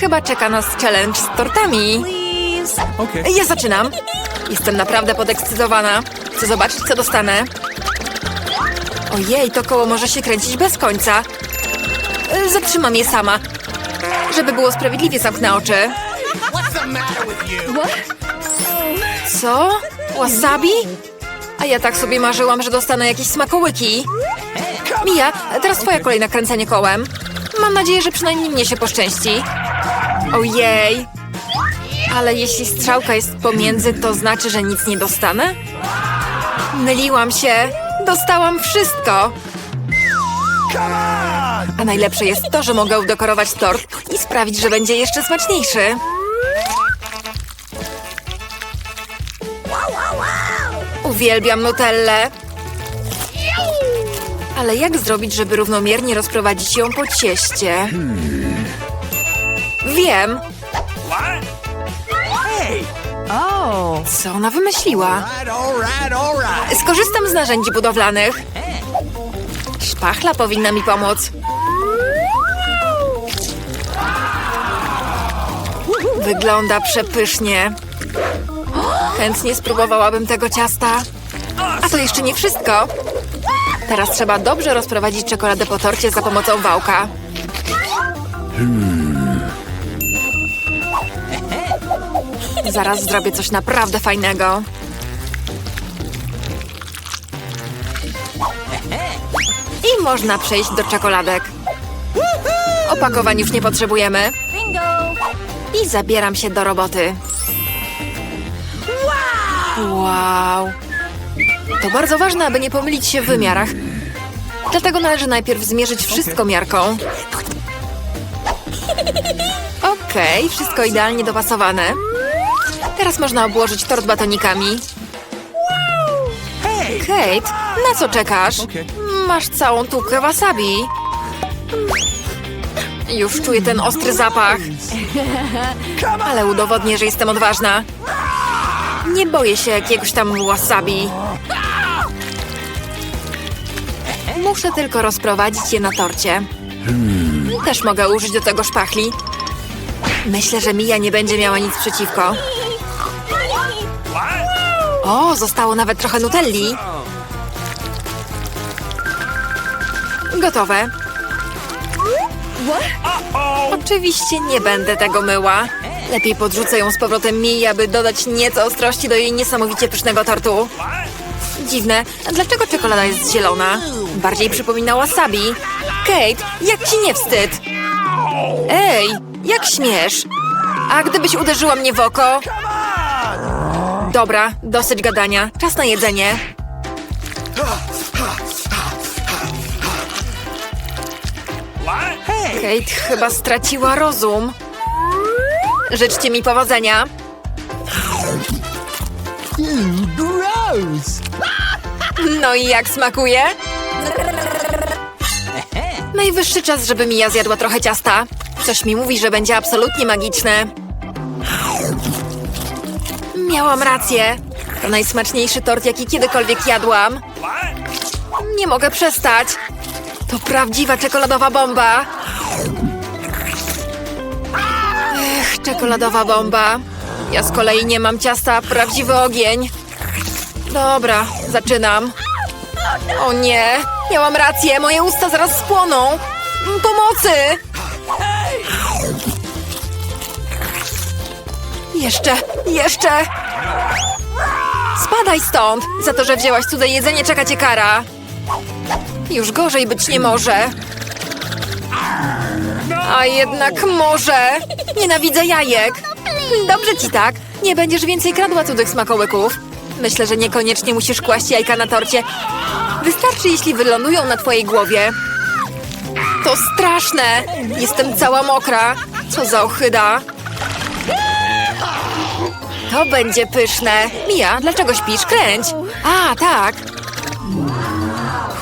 Chyba czeka nas challenge z tortami. Okay. Ja zaczynam. Jestem naprawdę podekscytowana. Chcę zobaczyć, co dostanę. Ojej, to koło może się kręcić bez końca. Zatrzymam je sama. Żeby było sprawiedliwie, zamknę oczy. Co? Wasabi? A ja tak sobie marzyłam, że dostanę jakieś smakołyki. Mija, teraz twoja kolej na kręcenie kołem. Mam nadzieję, że przynajmniej mnie się poszczęści. Ojej. Ale jeśli strzałka jest pomiędzy, to znaczy, że nic nie dostanę? Myliłam się. Dostałam wszystko. A najlepsze jest to, że mogę udekorować tort i sprawić, że będzie jeszcze smaczniejszy. Uwielbiam nutellę. Ale jak zrobić, żeby równomiernie rozprowadzić ją po cieście? Wiem. Co ona wymyśliła? Skorzystam z narzędzi budowlanych. Szpachla powinna mi pomóc. Wygląda przepysznie. Chętnie spróbowałabym tego ciasta. A to jeszcze nie wszystko. Teraz trzeba dobrze rozprowadzić czekoladę po torcie za pomocą wałka. Zaraz zrobię coś naprawdę fajnego. I można przejść do czekoladek. Opakowań już nie potrzebujemy. I zabieram się do roboty. Wow! To bardzo ważne, aby nie pomylić się w wymiarach. Dlatego należy najpierw zmierzyć wszystko miarką. Okej, wszystko idealnie dopasowane. Teraz można obłożyć tort batonikami. Kate, na co czekasz? Masz całą tubkę wasabi. Już czuję ten ostry zapach. Ale udowodnię, że jestem odważna. Nie boję się jakiegoś tam wasabi. Muszę tylko rozprowadzić je na torcie. Też mogę użyć do tego szpachli. Myślę, że Mia nie będzie miała nic przeciwko. O, zostało nawet trochę nutelli. Gotowe. Oczywiście nie będę tego myła. Lepiej podrzucę ją z powrotem Mii, aby dodać nieco ostrości do jej niesamowicie pysznego tortu. Dziwne, dlaczego czekolada jest zielona? Bardziej przypomina wasabi. Kate, jak ci nie wstyd? Ej, jak śmiesz? A gdybyś uderzyła mnie w oko? Dobra, dosyć gadania. Czas na jedzenie. Kate chyba straciła rozum. Życzcie mi powodzenia. No i jak smakuje? Najwyższy czas, żeby Mia zjadła trochę ciasta. Coś mi mówi, że będzie absolutnie magiczne. Miałam rację. To najsmaczniejszy tort, jaki kiedykolwiek jadłam. Nie mogę przestać. To prawdziwa czekoladowa bomba. Ech, czekoladowa bomba. Ja z kolei nie mam ciasta, prawdziwy ogień. Dobra, zaczynam. O nie, miałam rację, moje usta zaraz spłoną. Pomocy! Jeszcze, jeszcze! Spadaj stąd! Za to, że wzięłaś cudze jedzenie, czeka cię kara. Już gorzej być nie może. A jednak może. Nienawidzę jajek. Dobrze ci tak. Nie będziesz więcej kradła cudzych smakołyków. Myślę, że niekoniecznie musisz kłaść jajka na torcie. Wystarczy, jeśli wylądują na twojej głowie. To straszne. Jestem cała mokra. Co za ochyda. To będzie pyszne. Mia, dlaczego śpisz? Kręć. A, tak.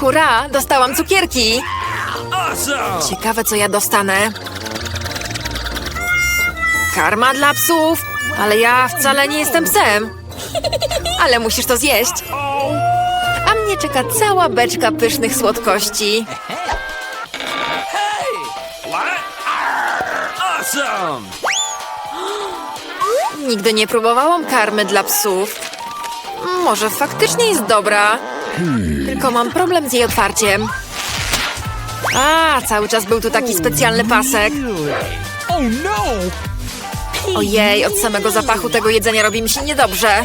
Hurra, dostałam cukierki. Ciekawe, co ja dostanę. Karma dla psów, ale ja wcale nie jestem psem. Ale musisz to zjeść. A mnie czeka cała beczka pysznych słodkości. Awesome! Nigdy nie próbowałam karmy dla psów. Może faktycznie jest dobra. Tylko mam problem z jej otwarciem. A, cały czas był tu taki specjalny pasek. Ojej, od samego zapachu tego jedzenia robi mi się niedobrze.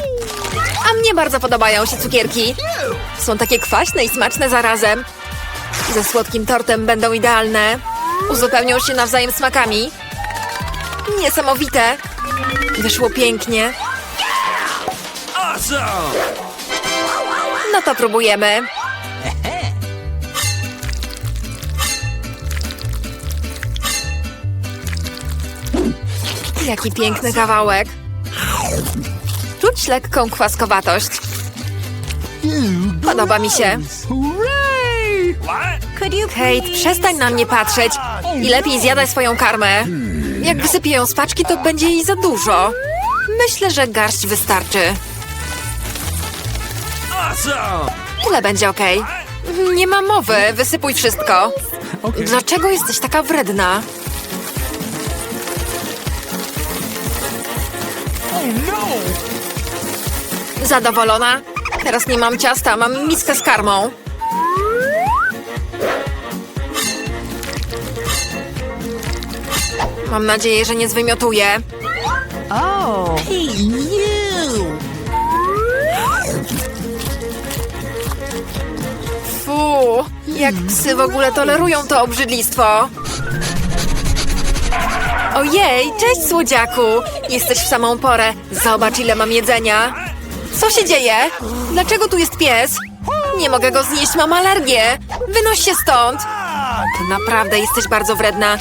A mnie bardzo podobają się cukierki. Są takie kwaśne i smaczne zarazem. Ze słodkim tortem będą idealne. Uzupełnią się nawzajem smakami. Niesamowite. Wyszło pięknie. No to próbujemy. Jaki piękny kawałek. Czuć lekką kwaskowatość. Podoba mi się. Kate, przestań na mnie patrzeć i lepiej zjadaj swoją karmę. Jak wysypię ją z paczki, to będzie jej za dużo. Myślę, że garść wystarczy. Tyle będzie ok. Nie ma mowy, wysypuj wszystko. Dlaczego jesteś taka wredna? Zadowolona? Teraz nie mam ciasta, mam miskę z karmą. Mam nadzieję, że nie zwymiotuję. Fu, jak psy w ogóle tolerują to obrzydlistwo. Ojej, cześć słodziaku! Jesteś w samą porę. Zobacz, ile mam jedzenia. Co się dzieje? Dlaczego tu jest pies? Nie mogę go znieść, mam alergię. Wynoś się stąd. Ty naprawdę jesteś bardzo wredna.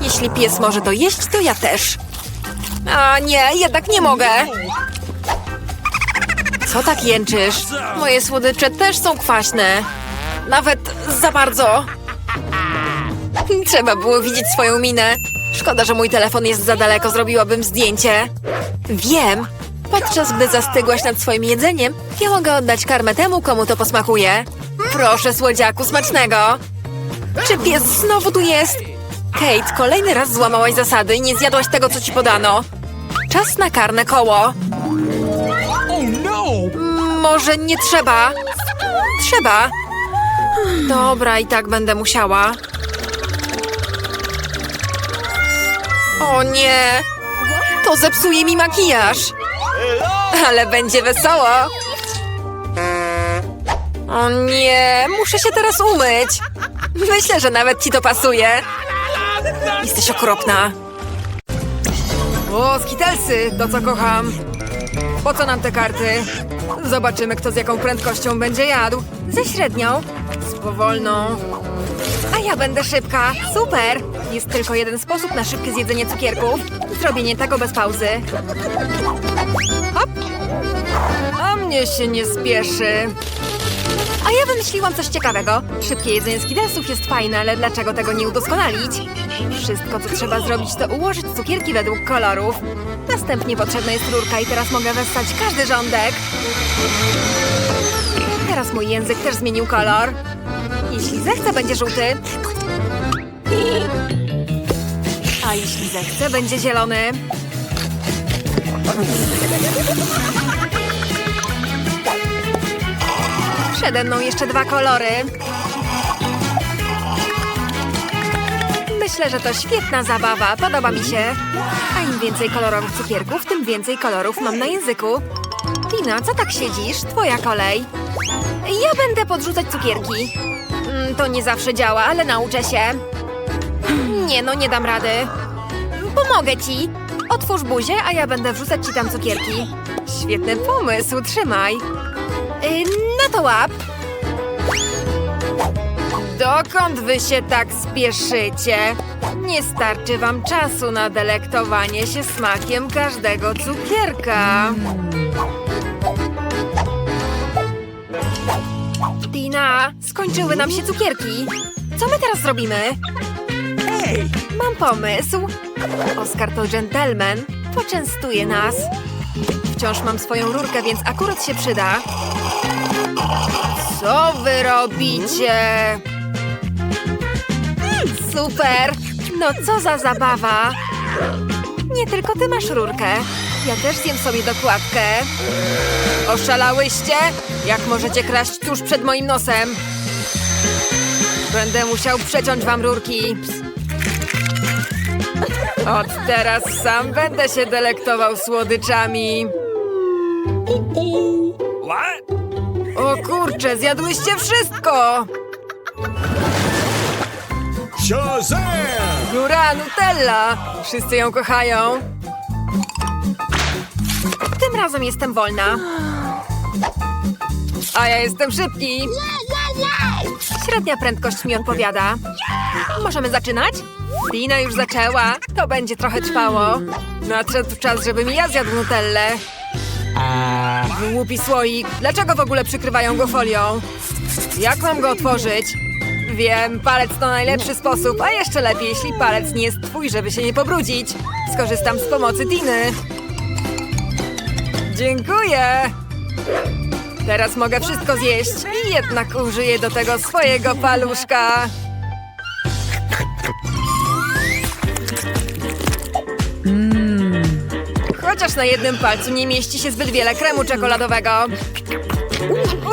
Jeśli pies może to jeść, to ja też. A nie, jednak nie mogę. Co tak jęczysz? Moje słodycze też są kwaśne. Nawet za bardzo. Trzeba było widzieć swoją minę. Szkoda, że mój telefon jest za daleko, zrobiłabym zdjęcie. Wiem. Podczas gdy zastygłaś nad swoim jedzeniem, ja mogę oddać karmę temu, komu to posmakuje. Proszę, słodziaku, smacznego. Czy pies znowu tu jest? Kate, kolejny raz złamałaś zasady i nie zjadłaś tego, co ci podano. Czas na karne koło. Oh no! Może nie trzeba? Trzeba. Dobra, i tak będę musiała. O nie! To zepsuje mi makijaż. Ale będzie wesoło. O nie, muszę się teraz umyć. Myślę, że nawet ci to pasuje. Jesteś okropna. O, skitelsy, to co kocham. Po co nam te karty? Zobaczymy, kto z jaką prędkością będzie jadł. Ze średnią. Z powolną. A ja będę szybka. Super! Jest tylko jeden sposób na szybkie zjedzenie cukierków. Zrobienie tego bez pauzy. Hop! A mnie się nie spieszy. A ja wymyśliłam coś ciekawego. Szybkie jedzenie skidelsów jest fajne, ale dlaczego tego nie udoskonalić? Wszystko, co trzeba zrobić, to ułożyć cukierki według kolorów. Następnie potrzebna jest rurka i teraz mogę wessać każdy rządek. Teraz mój język też zmienił kolor. Jeśli zechce, będzie żółty. A jeśli zechce, będzie zielony. Przede mną jeszcze dwa kolory. Myślę, że to świetna zabawa. Podoba mi się. A im więcej kolorowych cukierków, tym więcej kolorów mam na języku. Tina, co tak siedzisz? Twoja kolej. Ja będę podrzucać cukierki. Mm, To nie zawsze działa, ale nauczę się. Nie no, nie dam rady. Pomogę ci. Otwórz buzię, a ja będę wrzucać ci tam cukierki. Świetny pomysł, trzymaj. No to łap. Dokąd wy się tak spieszycie? Nie starczy wam czasu na delektowanie się smakiem każdego cukierka. Tina, skończyły nam się cukierki. Co my teraz zrobimy? Hey! Mam pomysł. Oskar to dżentelmen. Poczęstuje nas. Wciąż mam swoją rurkę, więc akurat się przyda. Co wy robicie? Super! No co za zabawa! Nie tylko ty masz rurkę. Ja też zjem sobie dokładkę. Oszalałyście? Jak możecie kraść tuż przed moim nosem? Będę musiał przeciąć wam rurki. Od teraz sam będę się delektował słodyczami. What? O kurczę, zjadłyście wszystko! Shazam! Góra Nutella! Wszyscy ją kochają. Tym razem jestem wolna. A ja jestem szybki. Średnia prędkość mi odpowiada. Możemy zaczynać? Dina już zaczęła. To będzie trochę trwało. Nadszedł czas, żebym ja zjadł Nutellę. Głupi słoik. Dlaczego w ogóle przykrywają go folią? Jak mam go otworzyć? Wiem, palec to najlepszy sposób, a jeszcze lepiej, jeśli palec nie jest twój, żeby się nie pobrudzić. Skorzystam z pomocy Diny. Dziękuję. Teraz mogę wszystko zjeść i jednak użyję do tego swojego paluszka. Chociaż na jednym palcu nie mieści się zbyt wiele kremu czekoladowego.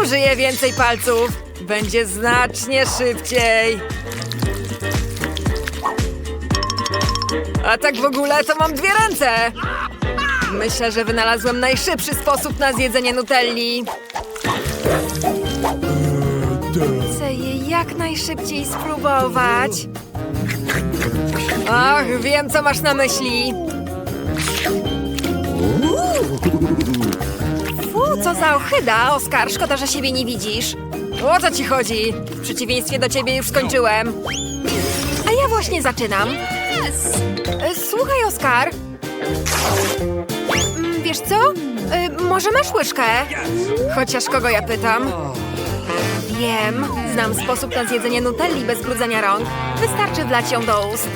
Użyję więcej palców. Będzie znacznie szybciej. A tak w ogóle to mam dwie ręce. Myślę, że wynalazłem najszybszy sposób na zjedzenie Nutelli. Chcę je jak najszybciej spróbować. Ach, wiem, co masz na myśli. Fu, co za ohyda, Oskar, szkoda, że siebie nie widzisz. O co ci chodzi? W przeciwieństwie do ciebie już skończyłem. A ja właśnie zaczynam. E, Słuchaj, Oskar. Mm, Wiesz co? E, Może masz łyżkę? Chociaż kogo ja pytam? Wiem, znam sposób na zjedzenie nutelli bez brudzenia rąk. Wystarczy wlać ją do ust.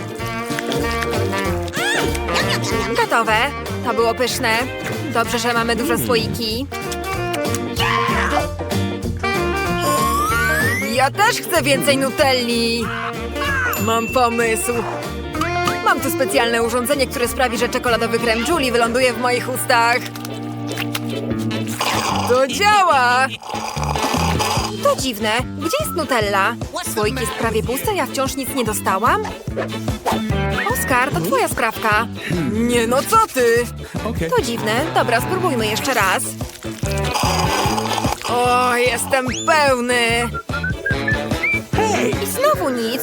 Gotowe. To było pyszne. Dobrze, że mamy duże słoiki. Ja też chcę więcej nutelli. Mam pomysł. Mam tu specjalne urządzenie, które sprawi, że czekoladowy krem Julie wyląduje w moich ustach. To działa! To dziwne. Gdzie jest Nutella? Słoik jest prawie pusty, ja wciąż nic nie dostałam? Oskar, to twoja sprawka. Nie no, co ty? To dziwne. Dobra, spróbujmy jeszcze raz. O, jestem pełny. I znowu nic.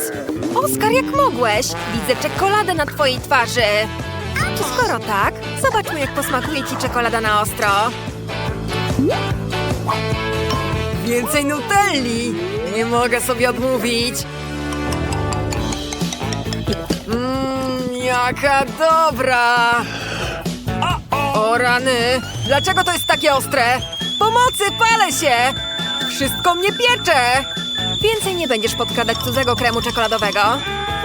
Oskar, jak mogłeś? Widzę czekoladę na twojej twarzy. Skoro tak, zobaczmy, jak posmakuje ci czekolada na ostro. Więcej Nutelli! Nie mogę sobie odmówić. Jaka dobra! O rany! Dlaczego to jest takie ostre? Pomocy, palę się! Wszystko mnie piecze! Więcej nie będziesz podkradać cudzego kremu czekoladowego.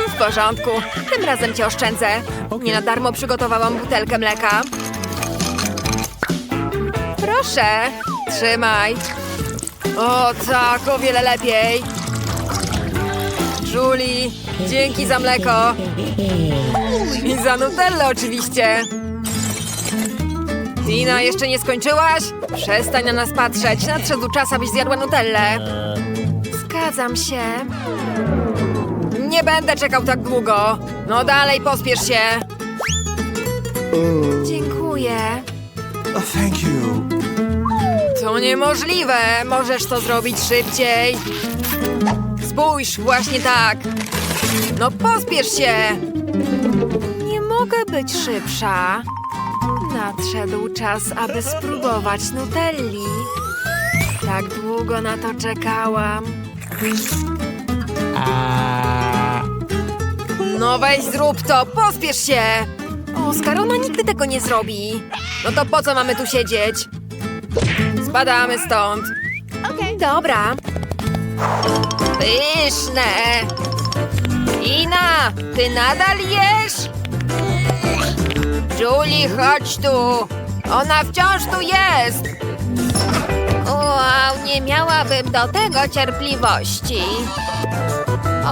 W porządku, tym razem cię oszczędzę. Nie na darmo przygotowałam butelkę mleka. Proszę, trzymaj. O tak, o wiele lepiej. Julie, dzięki za mleko. I za Nutellę oczywiście. Tina, jeszcze nie skończyłaś? Przestań na nas patrzeć. Nadszedł czas, abyś zjadła Nutellę. Zgadzam się. Nie będę czekał tak długo. No dalej, pospiesz się. Dziękuję. Oh, thank you. To niemożliwe. Możesz to zrobić szybciej. Spójrz, właśnie tak. No pospiesz się. Nie mogę być szybsza. Nadszedł czas, aby spróbować Nutelli. Tak długo na to czekałam. No weź zrób to, pospiesz się! Oskar, ona nigdy tego nie zrobi. No to po co mamy tu siedzieć? Spadamy stąd. Dobra. Pyszne! Ina, ty nadal jesz? Julie, chodź tu! Ona wciąż tu jest! Wow, nie miałabym do tego cierpliwości.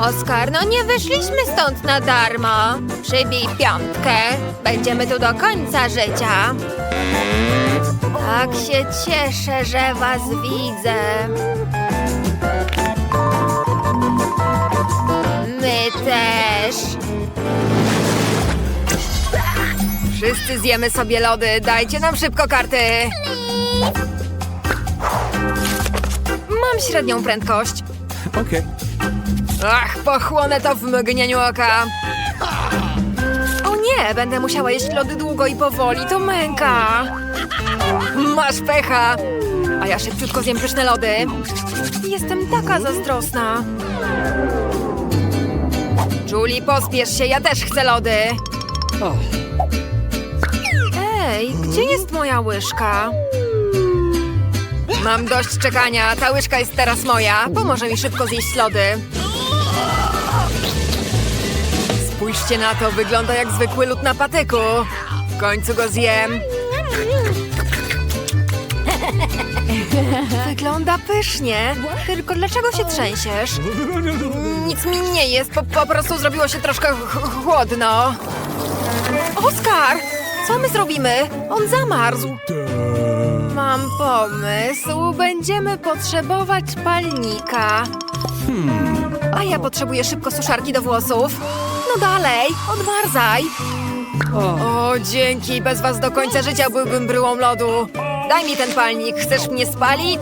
Oskar, no nie wyszliśmy stąd na darmo. Przybij piątkę. Będziemy tu do końca życia. Tak się cieszę, że was widzę. My też. Wszyscy zjemy sobie lody. Dajcie nam szybko karty. Mam średnią prędkość. Okay. Ach, pochłonę to w mgnieniu oka. O nie, będę musiała jeść lody długo i powoli, to męka. Masz pecha. A ja szybciutko zjem pyszne lody. Jestem taka zazdrosna. Julie, pospiesz się, ja też chcę lody. Ej, gdzie jest moja łyżka? Mam dość czekania, ta łyżka jest teraz moja. Pomoże mi szybko zjeść lody. Spójrzcie na to, wygląda jak zwykły lód na patyku. W końcu go zjem. Wygląda pysznie. Tylko dlaczego się trzęsiesz? Nic mi nie jest, po, po prostu zrobiło się troszkę ch- chłodno. Oskar! Co my zrobimy? On zamarzł. Mam pomysł. Będziemy potrzebować palnika. A ja potrzebuję szybko suszarki do włosów. No dalej, odmarzaj. O, dzięki. Bez was do końca życia byłbym bryłą lodu. Daj mi ten palnik. Chcesz mnie spalić?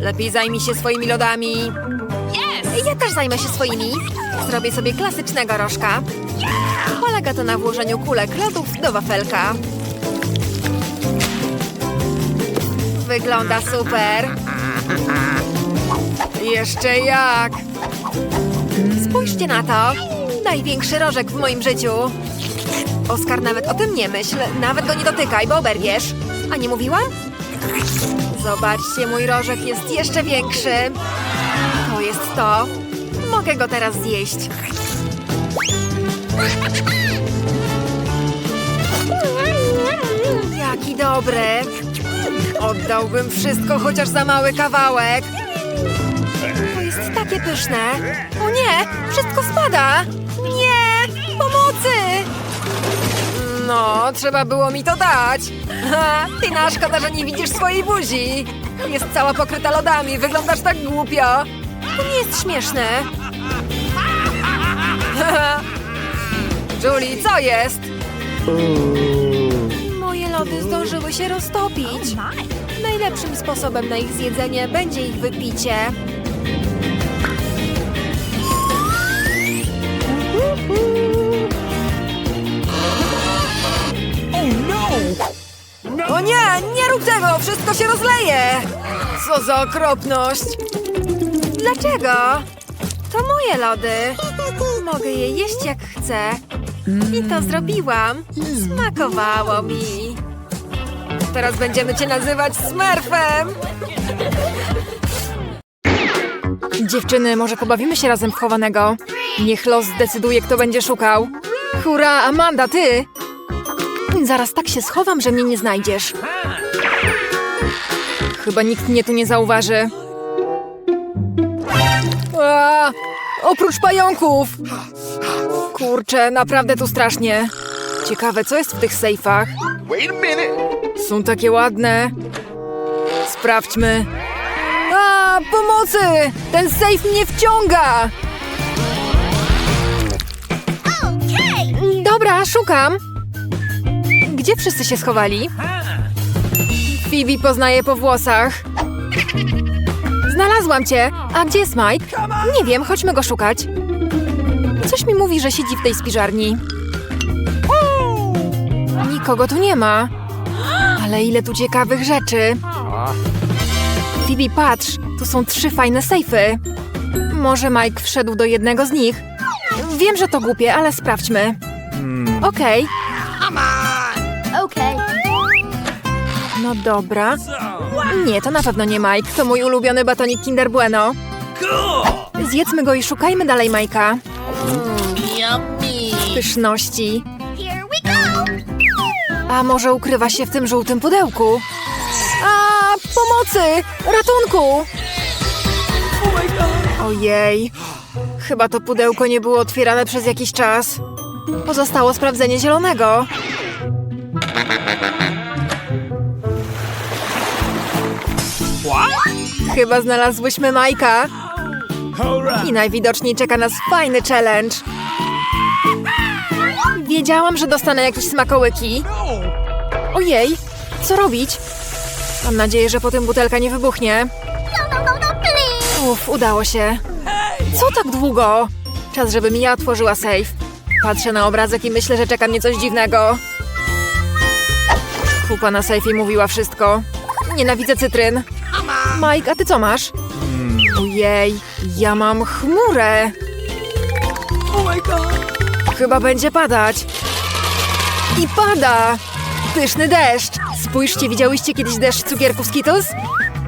Lepiej zajmij się swoimi lodami. Ja też zajmę się swoimi. Zrobię sobie klasycznego rożka. Polega to na włożeniu kulek lodów do wafelka. Wygląda super. Jeszcze jak. Spójrzcie na to. Największy rożek w moim życiu. Oskar, nawet o tym nie myśl. Nawet go nie dotykaj, bo oberwiesz. A nie mówiłam? Zobaczcie, mój rożek jest jeszcze większy. To jest to. Mogę go teraz zjeść. Jaki dobry. Oddałbym wszystko chociaż za mały kawałek. To jest takie pyszne. O nie, wszystko spada. No, trzeba było mi to dać. Ha, ty na szkoda, że nie widzisz swojej buzi. Jest cała pokryta lodami, wyglądasz tak głupio. To nie jest śmieszne. Julie, co jest? Moje lody zdążyły się roztopić. Najlepszym sposobem na ich zjedzenie będzie ich wypicie. O nie, nie rób tego! Wszystko się rozleje! Co za okropność! Dlaczego? To moje lody. Mogę je jeść jak chcę. I to zrobiłam. Smakowało mi. Teraz będziemy cię nazywać Smurfem. Dziewczyny, może pobawimy się razem w chowanego? Niech los zdecyduje, kto będzie szukał. Hurra, Amanda, ty! Zaraz tak się schowam, że mnie nie znajdziesz. Chyba nikt mnie tu nie zauważy. A, oprócz pająków! Kurczę, naprawdę tu strasznie. Ciekawe, co jest w tych sejfach? Wait a minute. Są takie ładne. Sprawdźmy. A, pomocy! Ten sejf mnie wciąga! Dobra, szukam. Gdzie wszyscy się schowali? Phoebe poznaje po włosach. Znalazłam cię. A gdzie jest Mike? Nie wiem, chodźmy go szukać. Coś mi mówi, że siedzi w tej spiżarni. Nikogo tu nie ma. Ale ile tu ciekawych rzeczy. Phoebe, patrz, tu są trzy fajne sejfy. Może Mike wszedł do jednego z nich? Wiem, że to głupie, ale sprawdźmy. Okej, Okej. No dobra. Nie, to na pewno nie Mike. To mój ulubiony batonik Kinder Bueno. Zjedzmy go i szukajmy dalej Majka. Pyszności. A może ukrywa się w tym żółtym pudełku? A, pomocy! Ratunku! Ojej. Chyba to pudełko nie było otwierane przez jakiś czas. Pozostało sprawdzenie zielonego. Chyba znalazłyśmy Majka. I najwidoczniej czeka nas fajny challenge. Wiedziałam, że dostanę jakieś smakołyki. Ojej, co robić? Mam nadzieję, że potem butelka nie wybuchnie. Uff, udało się. Co tak długo? Czas, żebym ja otworzyła safe. Patrzę na obrazek i myślę, że czeka mnie coś dziwnego. Kupa na sejfie mówiła wszystko. Nienawidzę cytryn. Mike, a ty co masz? Ojej, ja mam chmurę. Chyba będzie padać. I pada! Pyszny deszcz. Spójrzcie, widziałyście kiedyś deszcz cukierków Skittles?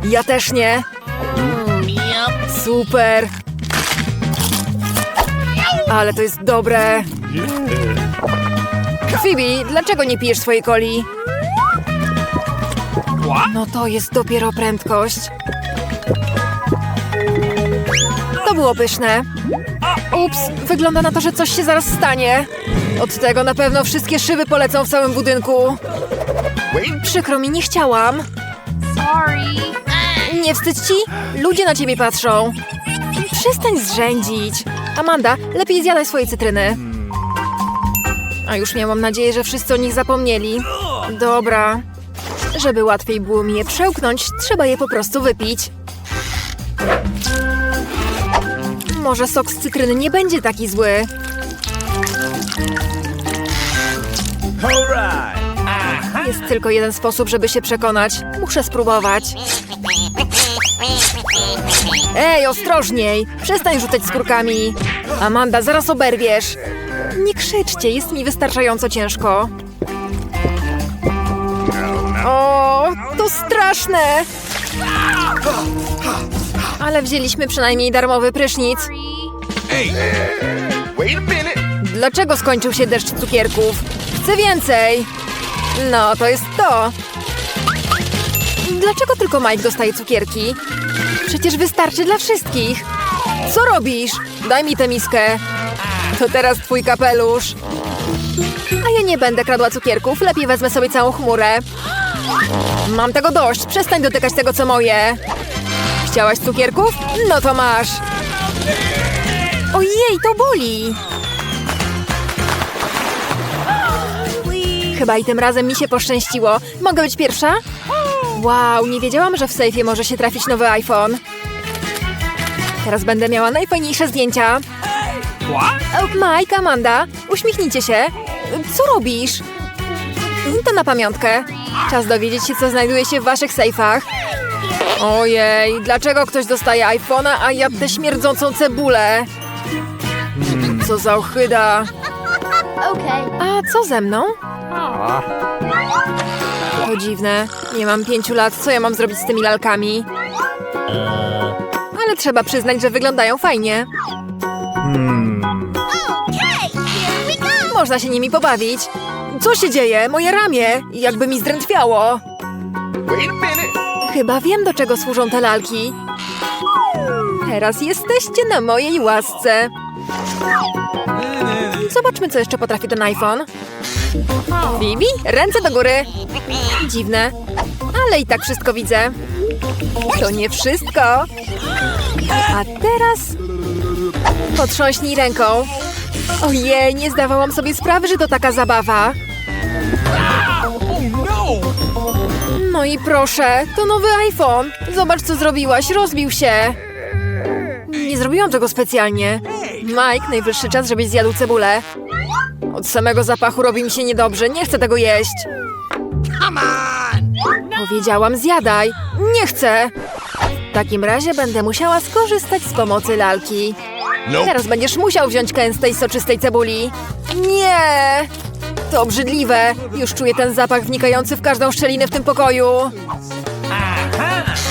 Ja też nie. Super. Ale to jest dobre. Phoebe, dlaczego nie pijesz swojej coli? No to jest dopiero prędkość. To było pyszne. Ups, wygląda na to, że coś się zaraz stanie. Od tego na pewno wszystkie szyby polecą w całym budynku. Przykro mi, nie chciałam. Nie wstydź ci? Ludzie na ciebie patrzą. Przestań zrzędzić. Amanda, lepiej zjadaj swoje cytryny. A już miałam nadzieję, że wszyscy o nich zapomnieli. Dobra. Żeby łatwiej było mi je przełknąć, trzeba je po prostu wypić. Może sok z cytryny nie będzie taki zły. Jest tylko jeden sposób, żeby się przekonać. Muszę spróbować. Ej, ostrożniej! Przestań rzucać skórkami. Amanda, zaraz oberwiesz. Nie krzyczcie, jest mi wystarczająco ciężko. O, to straszne! Ale wzięliśmy przynajmniej darmowy prysznic. Dlaczego skończył się deszcz cukierków? Chcę więcej! No, to jest to. Dlaczego tylko Mike dostaje cukierki? Przecież wystarczy dla wszystkich. Co robisz? Daj mi tę miskę. To teraz twój kapelusz. A ja nie będę kradła cukierków, lepiej wezmę sobie całą chmurę. Mam tego dość, przestań dotykać tego, co moje. Chciałaś cukierków? No to masz. Ojej, to boli. Chyba i tym razem mi się poszczęściło. Mogę być pierwsza? Wow, nie wiedziałam, że w sejfie może się trafić nowy iPhone. Teraz będę miała najfajniejsze zdjęcia. O, Mike, Amanda, uśmiechnijcie się. Co robisz? To na pamiątkę. Czas dowiedzieć się, co znajduje się w waszych sejfach. Ojej, dlaczego ktoś dostaje iPhone'a, a ja tę śmierdzącą cebulę? Co za ochyda. A co ze mną? To dziwne. Nie mam pięciu lat. Co ja mam zrobić z tymi lalkami? Ale trzeba przyznać, że wyglądają fajnie. Można się nimi pobawić. Co się dzieje? Moje ramię! Jakby mi zdrętwiało. Chyba wiem, do czego służą te lalki. Teraz jesteście na mojej łasce. Zobaczmy, co jeszcze potrafi ten iPhone. Bibi, ręce do góry. Dziwne, ale i tak wszystko widzę. To nie wszystko. A teraz potrząśnij ręką. Ojej, nie zdawałam sobie sprawy, że to taka zabawa. No i proszę, to nowy iPhone. Zobacz, co zrobiłaś, rozbił się. Nie zrobiłam tego specjalnie. Mike, najwyższy czas, żebyś zjadł cebulę. Od samego zapachu robi mi się niedobrze, nie chcę tego jeść. Powiedziałam, zjadaj. Nie chcę. W takim razie będę musiała skorzystać z pomocy lalki. Teraz będziesz musiał wziąć kęs tej soczystej cebuli. Nie! To obrzydliwe. Już czuję ten zapach wnikający w każdą szczelinę w tym pokoju.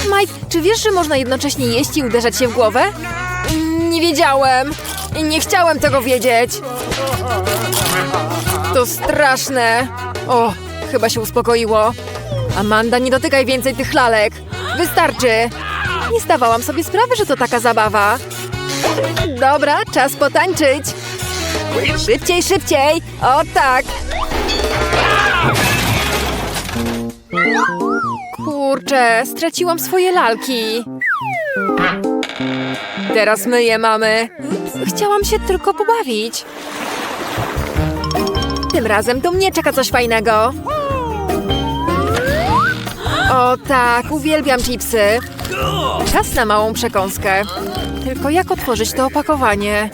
Mike, czy wiesz, że można jednocześnie jeść i uderzać się w głowę? Nie wiedziałem. Nie chciałem tego wiedzieć. To straszne. O, chyba się uspokoiło. Amanda, nie dotykaj więcej tych lalek. Wystarczy. Nie zdawałam sobie sprawy, że to taka zabawa. Dobra, czas potańczyć. Szybciej, szybciej! O tak! Kurczę, straciłam swoje lalki. Teraz my je mamy. Chciałam się tylko pobawić. Tym razem to mnie czeka coś fajnego. O tak, uwielbiam chipsy. Czas na małą przekąskę. Tylko jak otworzyć to opakowanie?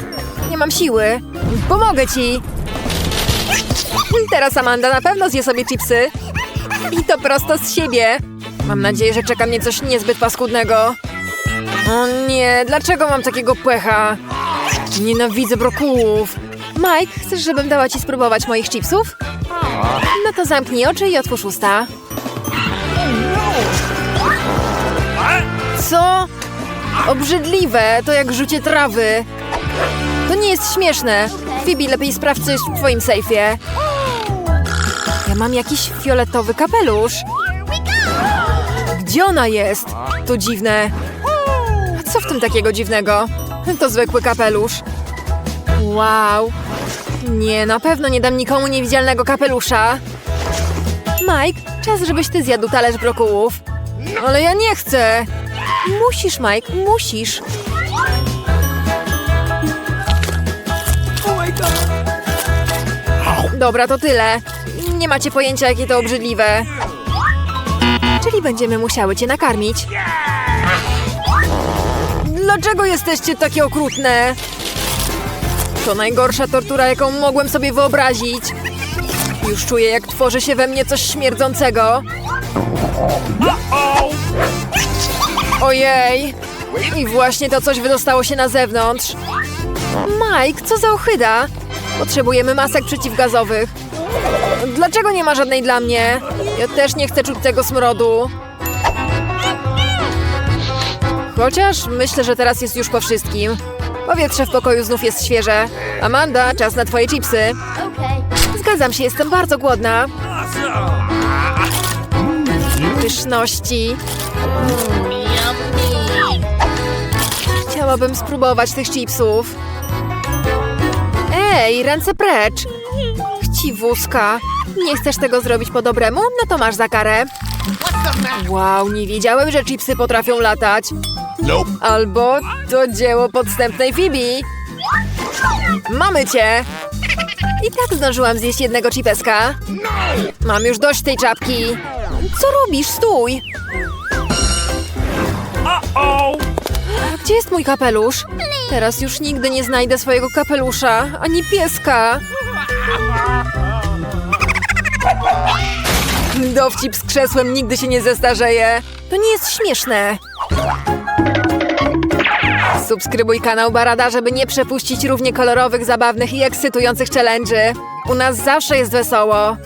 Nie mam siły. Pomogę ci. Teraz Amanda na pewno zje sobie chipsy. I to prosto z siebie. Mam nadzieję, że czeka mnie coś niezbyt paskudnego. O nie, dlaczego mam takiego pecha? Nienawidzę brokułów. Mike, chcesz, żebym dała ci spróbować moich chipsów? No to zamknij oczy i otwórz usta. Co? Obrzydliwe, to jak rzucie trawy. To nie jest śmieszne. Phoebe, lepiej sprawdź coś w twoim sejfie. Ja mam jakiś fioletowy kapelusz. Gdzie ona jest? To dziwne. Co w tym takiego dziwnego? To zwykły kapelusz. Wow. Nie, na pewno nie dam nikomu niewidzialnego kapelusza. Mike, czas, żebyś ty zjadł talerz brokułów. Ale ja nie chcę. Musisz, Mike, musisz. Dobra, to tyle. Nie macie pojęcia, jakie to obrzydliwe. Czyli będziemy musiały cię nakarmić. Dlaczego jesteście takie okrutne? To najgorsza tortura, jaką mogłem sobie wyobrazić. Już czuję, jak tworzy się we mnie coś śmierdzącego. Ojej! I właśnie to coś wydostało się na zewnątrz. Mike, co za ochyda? Potrzebujemy masek przeciwgazowych. Dlaczego nie ma żadnej dla mnie? Ja też nie chcę czuć tego smrodu. Chociaż myślę, że teraz jest już po wszystkim. Powietrze w pokoju znów jest świeże. Amanda, czas na twoje chipsy. Zgadzam się, jestem bardzo głodna. Pyszności. Chciałabym spróbować tych chipsów. Ej, ręce precz! Chciwuska. Nie chcesz tego zrobić po dobremu? No to masz za karę. Wow, nie wiedziałem, że chipsy potrafią latać. Nope. Albo to dzieło podstępnej Fibi. Mamy cię! I tak zdążyłam zjeść jednego chipeska. Mam już dość tej czapki. Co robisz? Stój! A Gdzie jest mój kapelusz? Teraz już nigdy nie znajdę swojego kapelusza, ani pieska. Dowcip z krzesłem nigdy się nie zestarzeje. To nie jest śmieszne. Subskrybuj kanał Barada, żeby nie przepuścić równie kolorowych, zabawnych i ekscytujących challenge'y. U nas zawsze jest wesoło.